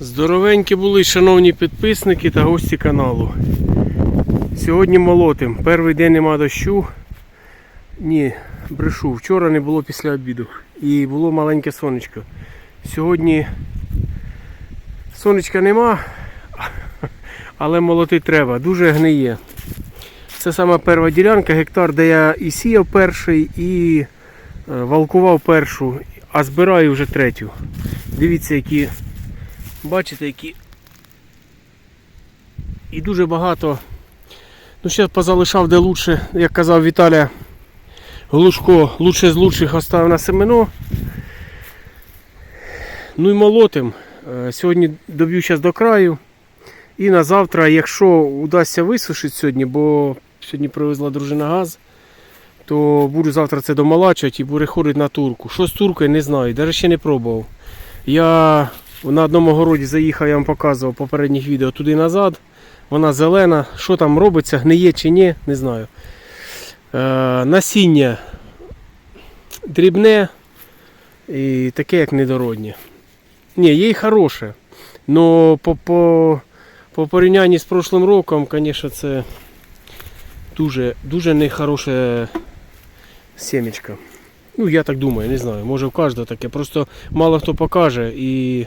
Здоровенькі були, шановні підписники та гості каналу. Сьогодні молотим. Перший день нема дощу. Ні, брешу. Вчора не було після обіду. І було маленьке сонечко. Сьогодні сонечка нема, але молоти треба. Дуже гниє. Це сама перша ділянка, гектар, де я і сіяв перший, і е, валкував першу, а збираю вже третю. Дивіться, які Бачите, які. І дуже багато. Ну, ще позалишав, де лучше, як казав Віталя Глушко, лучше з лучших оставив на семено. Ну і молотим. Е, Сьогодні доб'ю зараз до краю. І на завтра, якщо удасться висушити сьогодні, бо сьогодні привезла дружина газ, то буду завтра це домалачувати і переходити на турку. Що з туркою, не знаю, навіть ще не пробував. Я на одному городі заїхав, я вам показував попередніх відео туди назад. Вона зелена. Що там робиться, гниє чи ні, не знаю. Е, насіння дрібне і таке, як недороднє. Ні, є й хороше. Но по, по, по порівнянні з прошлим роком, звісно, це дуже, дуже нехороше сімечко. Ну, я так думаю, не знаю. Може в кожного таке. Просто мало хто покаже і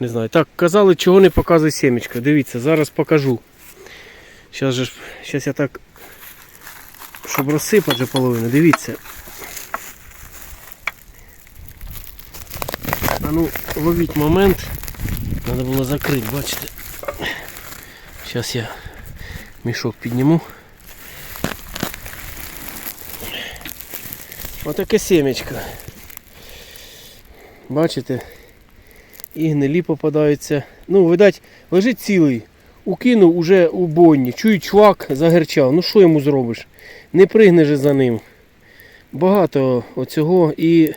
не знаю. Так, казали, чого не показує сімечко. Дивіться, зараз покажу. Зараз же зараз я так, щоб розсипати половину. Дивіться. А ну, ловіть момент. Треба було закрити, бачите. Зараз я мішок підніму. Отаке сімечко. Бачите? І гнилі попадаються. Ну, видать, лежить цілий. Укинув уже у бойні. Чую, чувак загерчав. Ну що йому зробиш? Не пригне же за ним. Багато оцього і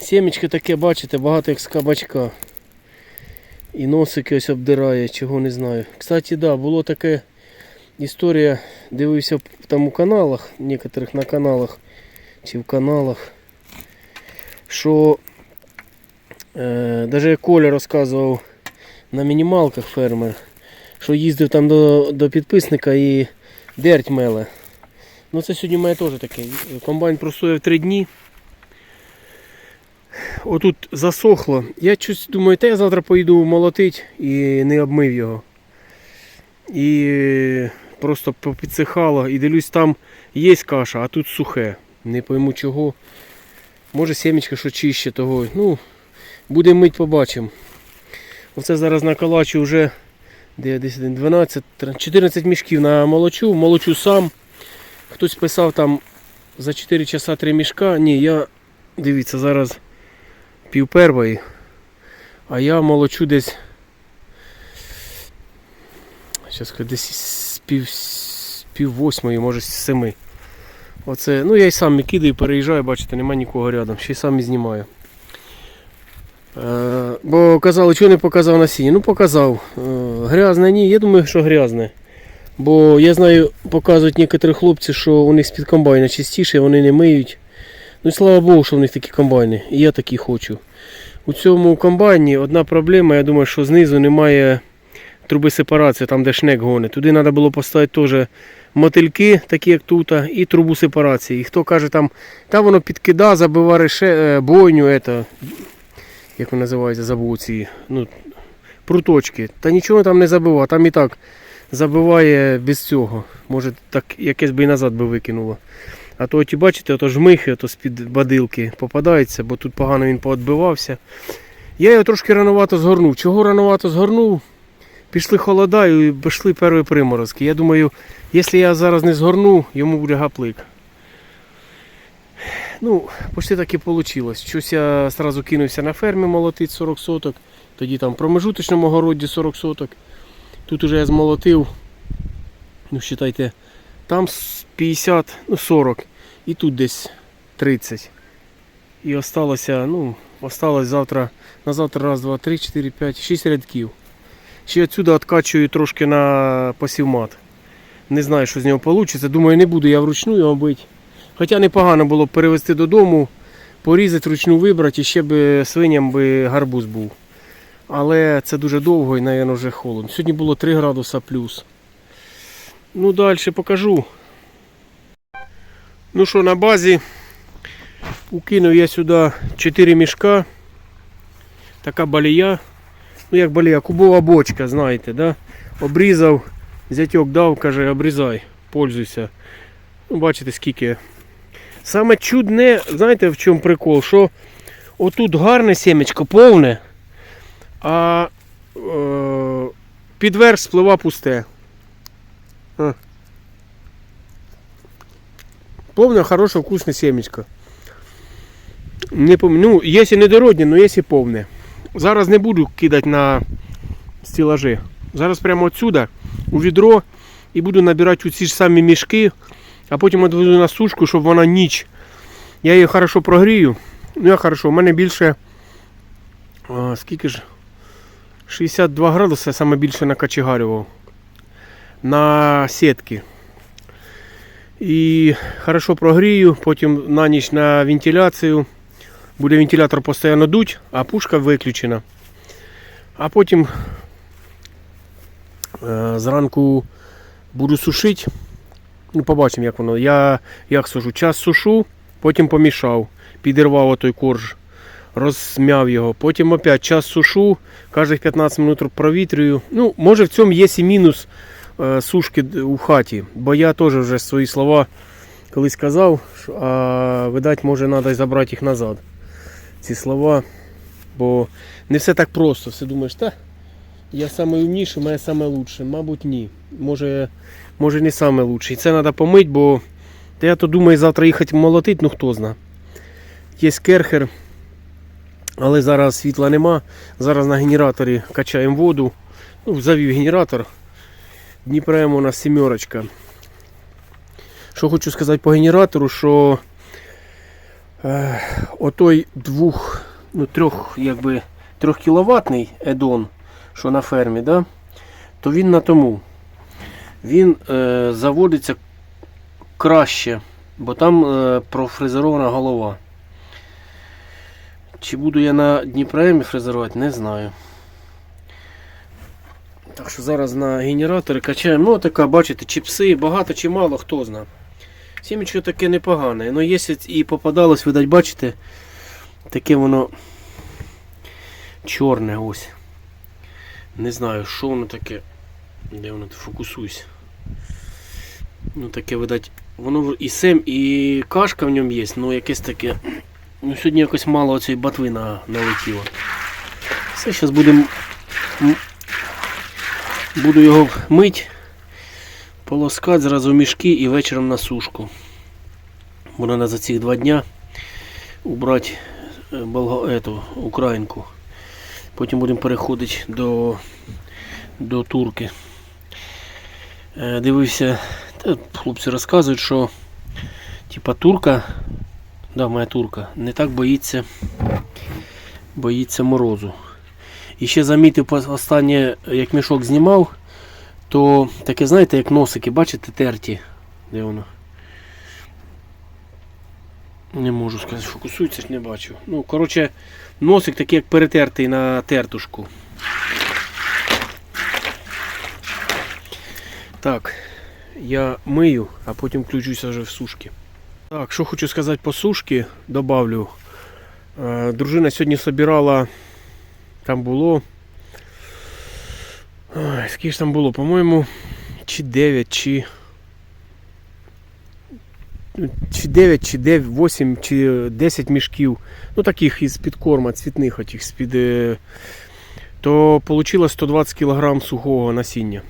сімечко таке, бачите, багато як з кабачка. І носики ось обдирає, чого не знаю. Кстати, да, було таке історія, дивився там у каналах, некоторих на каналах чи в каналах, що е, навіть Коля розказував на мінімалках фермер, що їздив там до, до підписника і дерть меле. Ну це сьогодні має теж таке. Комбайн простояв три дні. Отут засохло. Я щось думаю, та я завтра поїду молотить і не обмив його. І просто попідсихало. І дивлюсь, там є каша, а тут сухе. Не пойму чого. Може сімечка що чище того. Ну, будемо мить, побачимо. Оце зараз наколачу вже десь 12, 14 мішків на молочу. Молочу сам. Хтось писав там за 4 часа 3 мішка. Ні, я дивіться, зараз пів первої. А я молочу десь. Зараз десь з пів, пів восьмої, може з семи. Оце, ну я й сам кидаю, переїжджаю, бачите, нема нікого рядом, ще й сам і знімаю. Е, бо казали, чого не показав насіння. Ну показав. Е, грязне ні, я думаю, що грязне. Бо я знаю, показують некоторі хлопці, що у них з-під комбайна чистіше, вони не миють. Ну і слава Богу, що в них такі комбайни. І я такі хочу. У цьому комбайні одна проблема, я думаю, що знизу немає труби сепарації, там де шнек гонить. Туди треба було поставити теж мотильки, такі як тут, і трубу сепарації. І хто каже, там, там воно підкида, забива реше, е, бойню, ето, як вони називаються, забув ці, ну, пруточки. Та нічого там не забива, там і так забиває без цього. Може так якесь би і назад би викинуло. А то ті бачите, ото жмихи, ото з-під бадилки попадаються, бо тут погано він поотбивався. Я його трошки рановато згорнув. Чого рановато згорнув? Пішли холода і пішли перші приморозки. Я думаю, якщо я зараз не згорну, йому буде гаплик. Ну, почти так і вийшло. Щось я одразу кинувся на фермі молотити 40 соток, тоді там в промежуточному городі 40 соток. Тут уже я змолотив, ну, вважайте, там 50, ну 40, і тут десь 30. І осталося, ну, осталось завтра, на завтра раз, два, три, чотири, п'ять, шість рядків. Ще отсюди откачую трошки на посівмат. Не знаю, що з нього вийде. Думаю, не буду я вручну його бити. Хоча непогано було б перевезти додому, порізати, вручну вибрати і ще б свиням би гарбуз був. Але це дуже довго і, мабуть, вже холодно. Сьогодні було 3 градуса плюс. Ну, далі покажу. Ну що, на базі укинув я сюди 4 мішка. Така балія. Ну як балія, кубова бочка, знаєте, да? Обрізав, зятьок дав, каже, обрізай, пользуйся. Ну, бачите, скільки. Саме чудне, знаєте в чому прикол? Що отут гарне сімечко повне, а е, підверх сплива пусте. А. Повне, хороше, вкусне сімечко. Не пом... Ну, якщо недородне, ну якщо повне. Зараз не буду кидати на стілажі. Зараз прямо отсюда у відро і буду набирати ці ж самі мішки, а потім відведу на сушку, щоб вона ніч. Я її хорошо прогрію. Ну я хорошо, у мене більше. Скільки ж? 62 градуси саме більше накачегарював. На сітки. І хорошо прогрію, потім на ніч на вентиляцію. Буде вентилятор постійно дуть, а пушка виключена. А потім е, зранку буду сушити. Ну, побачимо, як воно. Я як сужу. Час сушу, потім помішав, підірвав отой корж, розм'яв його. Потім опять час сушу, кожних 15 минут провітрюю. Ну, може в цьому є і мінус е, сушки у хаті. Бо я теж вже свої слова колись казав, а видать, може треба забрати їх назад. Ці слова. Бо не все так просто. Все думаєш, та я найумніший, моє саме лучше. Мабуть, ні. Може, може не саме. І це треба помити, бо та я то думаю завтра їхати молотити, ну хто зна. Є керхер, але зараз світла нема. Зараз на генераторі качаємо воду. Ну, завів генератор. Дніпремо у нас сімерочка. Що хочу сказати по генератору, що е, отой двох, ну трьох, якби трьох кіловатний едон, що на фермі, да, то він на тому. Він е, заводиться краще, бо там е, профрезерована голова. Чи буду я на Дніпроемі фрезерувати, не знаю. Так що зараз на генераторі качаємо. Ну, така, бачите, чіпси, багато чи мало, хто зна. Сімечко таке непогане. Ну, якщо і попадалось, видать, бачите, таке воно чорне ось. Не знаю, що воно таке. Де воно фокусуйся. Ну таке, видать, воно і сем, і кашка в ньому є, ну якесь таке. Ну сьогодні якось мало цієї ботви на, налетіло. Все, зараз будемо. Буду його мить, полоскати зразу мішки і вечором на сушку. Бо треба за ці два дня убрати е, ету, українку. Потім будемо переходити до, до турки. Е, Дивився, та хлопці розказують, що типа турка, да, моя турка, не так боїться, боїться морозу. І ще замітив останнє, як мішок знімав, то таке, знаєте, як носики, бачите, терті. Де воно? Не можу сказати, фокусується ж не бачу. Ну, коротше, носик такий, як перетертий на тертушку. Так, я мию, а потім включуся вже в сушки. Так, що хочу сказати по сушки, добавлю. Е, Дружина сьогодні собирала, там було. Ой, скільки ж там було, по-моєму, чи 9, чи. Чи 9, чи 9, 8, чи 10 мішків. Ну таких із під корма, цвітних отих, з-під. е, То вийшло 120 кг сухого насіння.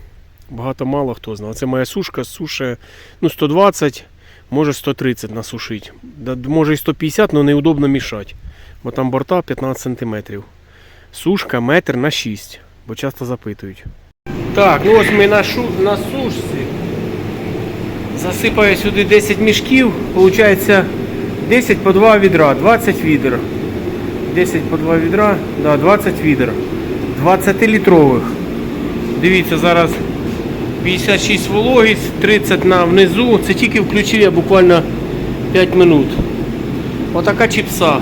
Багато мало хто знає. Це моя сушка, суше ну, 120, може 130 насушить. Да, може і 150, але неудобно мішати. Бо там борта 15 см. Сушка метр на 6, бо часто запитують. Так, ну ось ми на, шу, на сушці. Засипаю сюди 10 мішків, виходить 10 по 2 відра, 20 відер. 10 по 2 відра, да, 20 відер. 20-літрових. Дивіться, зараз 56 вологість, 30 на внизу. Це тільки включив я буквально 5 минут. Отака чіпса.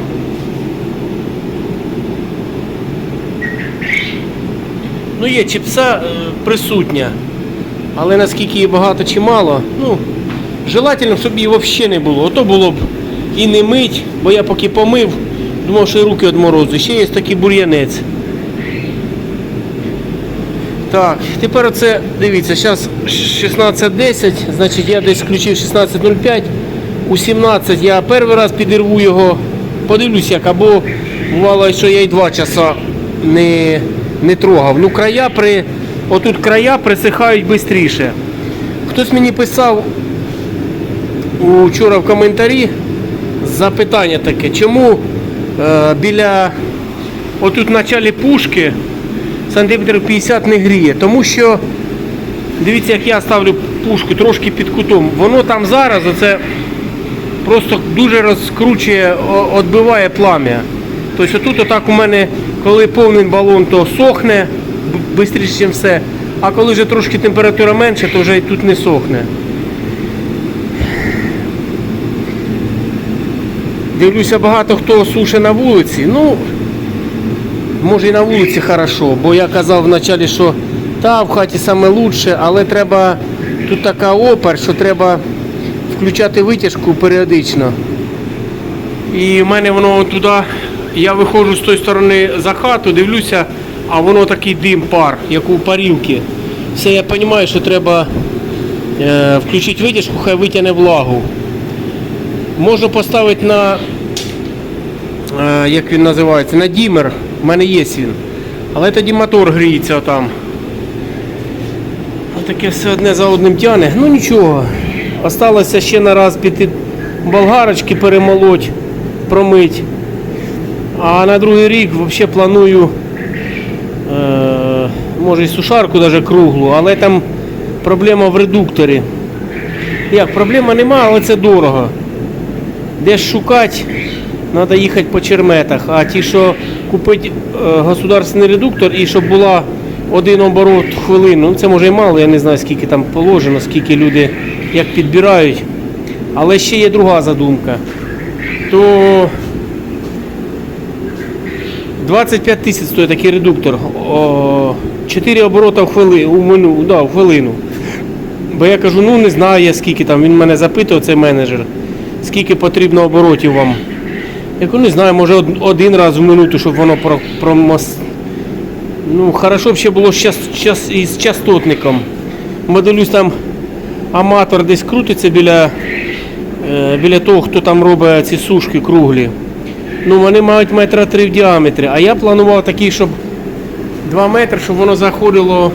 Ну, є чіпса е, присутня. Але наскільки її багато чи мало, ну, желательно, щоб її взагалі не було. Ото було б і не мить, бо я поки помив, думав, що і руки від. Ще є такий бур'янець. Так, тепер оце, дивіться, зараз 16.10, значить я десь включив 16.05. У 17 я перший раз підірву його, подивлюсь як, або бувало, що я й 2 часа не, не трогав. Ну края при, отут края присихають швидше. Хтось мені писав вчора в коментарі запитання таке, чому е, біля отут в началі пушки сантиметрів 50 не гріє. Тому що, дивіться, як я ставлю пушку трошки під кутом. Воно там зараз оце просто дуже розкручує, відбиває плам'я. Тобто тут отак у мене, коли повний балон, то сохне швидше, ніж все. А коли вже трошки температура менша, то вже і тут не сохне. Дивлюся, багато хто сушить на вулиці. Ну, може і на вулиці хорошо, бо я казав вначалі, що та в хаті лучше, але треба тут така опер, що треба включати витяжку періодично. І в мене воно туди, я виходжу з тої сторони за хату, дивлюся, а воно такий дим пар, як у парілки. Все, я розумію, що треба е, включити витяжку, хай витягне влагу. Можу поставити на, е, як він називається, на дімер. У мене є він. Але тоді мотор гріється там. Таке все одне за одним тяне. Ну нічого. Осталося ще на раз піти болгарочки перемолоть, промить. А на другий рік взагалі планую, е, може і сушарку навіть круглу, але там проблема в редукторі. Як, проблема нема, але це дорого. Де ж шукати, треба їхати по черметах. А ті, що купити е, государственний редуктор і щоб була один оборот хвилину, ну це може і мало, я не знаю скільки там положено, скільки люди як підбирають. Але ще є друга задумка. То 25 тисяч стоїть такий редуктор. О, 4 оборота в хвилину, да, в хвилину. Бо я кажу, ну не знаю я скільки там. Він мене запитував, цей менеджер, скільки потрібно оборотів вам. Я кажу, не знаю, може один раз в минуту, щоб воно про, промос... Ну, хорошо б ще було з, час, із частотником. Моделюсь там аматор десь крутиться біля, е, біля того, хто там робить ці сушки круглі. Ну, вони мають метра три в діаметрі. А я планував такий, щоб 2 метри, щоб воно заходило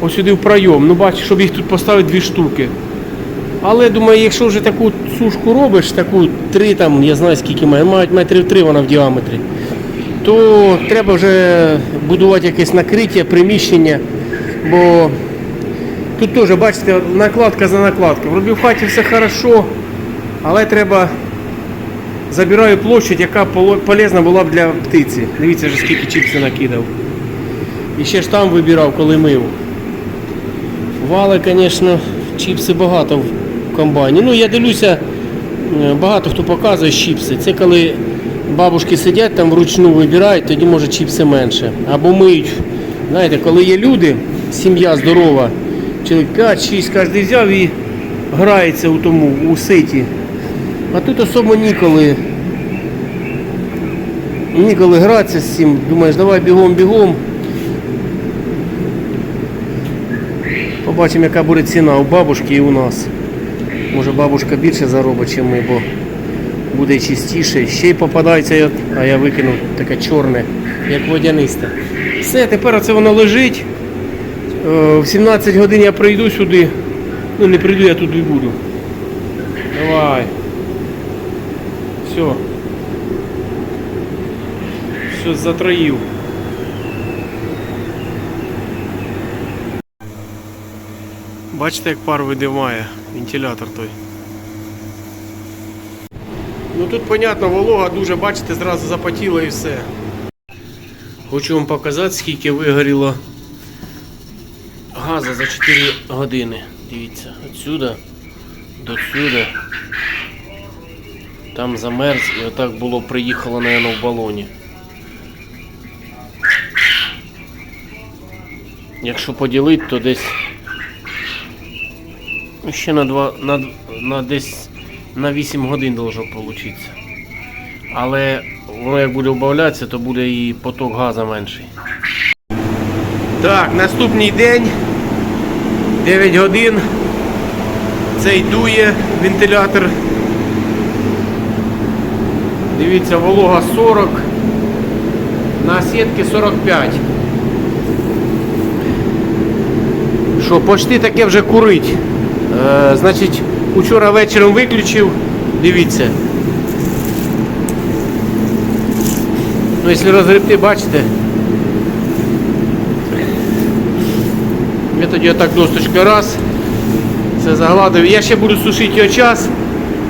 ось сюди в пройом. Ну, бачиш, щоб їх тут поставити дві штуки. Але думаю, якщо вже таку сушку робиш, таку три там, я знаю скільки має, мають метрів три вона в діаметрі, то треба вже будувати якесь накриття, приміщення. Бо тут теж, бачите, накладка за накладкою. Вроді в хаті все хорошо, але треба забираю площадь, яка полезна була б для птиці. Дивіться, вже скільки чіпсів накидав. І ще ж там вибирав, коли мив. Вали, звісно, чіпси багато в комбайні. Ну, я дивлюся, е, багато хто показує чіпси. Це коли бабушки сидять там вручну вибирають, тоді може чіпси менше. Або миють. Знаєте, коли є люди, сім'я здорова, чоловік 5-6 кожен взяв і грається у тому, у ситі. А тут особо ніколи. Ніколи гратися з цим. Думаєш, давай бігом, бігом. Побачимо, яка буде ціна у бабушки і у нас. Може бабушка більше заробить, ніж ми, бо буде чистіше. Ще й попадається, а я викинув таке чорне, як водянисте. Все, тепер оце воно лежить. Е, В 17 годин я прийду сюди. Ну не прийду, я тут і буду. Давай. Все. Все затроїв. Бачите, як пар видимає вентилятор той. Ну тут, понятно, волога дуже, бачите, зразу запотіло і все. Хочу вам показати, скільки вигоріло газу за 4 години. Дивіться, отсюда до сюди. Там замерз і отак було приїхало, наверное, в балоні. Якщо поділити, то десь ну, ще на, два, на, на десь на 8 годин должно получитися. Але воно як буде вбавлятися, то буде і поток газу менший. Так, наступний день. 9 годин. Цей дує вентилятор. Дивіться, волога 40. На сітки 45. Що, почти таке вже курить. Е, значить, учора вечором виключив. Дивіться. Ну, якщо розгребти, бачите. Я тоді отак досточка раз. Це загладив. Я ще буду сушити його час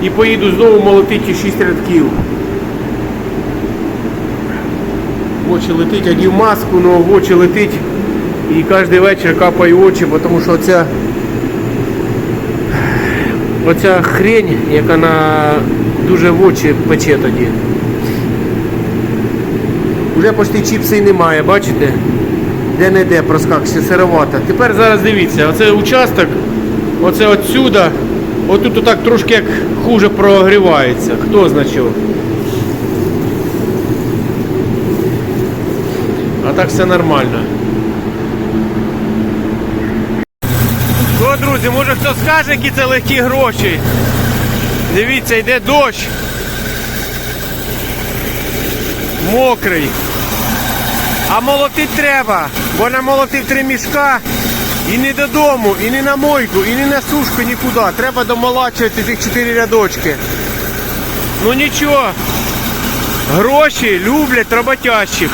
і поїду знову молотити 6 рядків. Очі летить, одів маску, але в очі летить. І кожен вечір капаю очі, тому що оця, оця хрень, яка на дуже в очі пече тоді. Уже почти чіпси немає, бачите? Де-не-де проскакує сировата. Тепер зараз дивіться, оцей участок, оце отсюда, отут отак трошки як хуже прогрівається. Хто значив? Так все нормально. Що, друзі, може хто скаже, які це легкі гроші. Дивіться, йде дощ. Мокрий. А молотити треба, бо намолотив три мішка і не додому, і не на мойку, і не на сушку, нікуди. Треба домолачувати цих чотири рядочки. Ну нічого. Гроші люблять роботящих.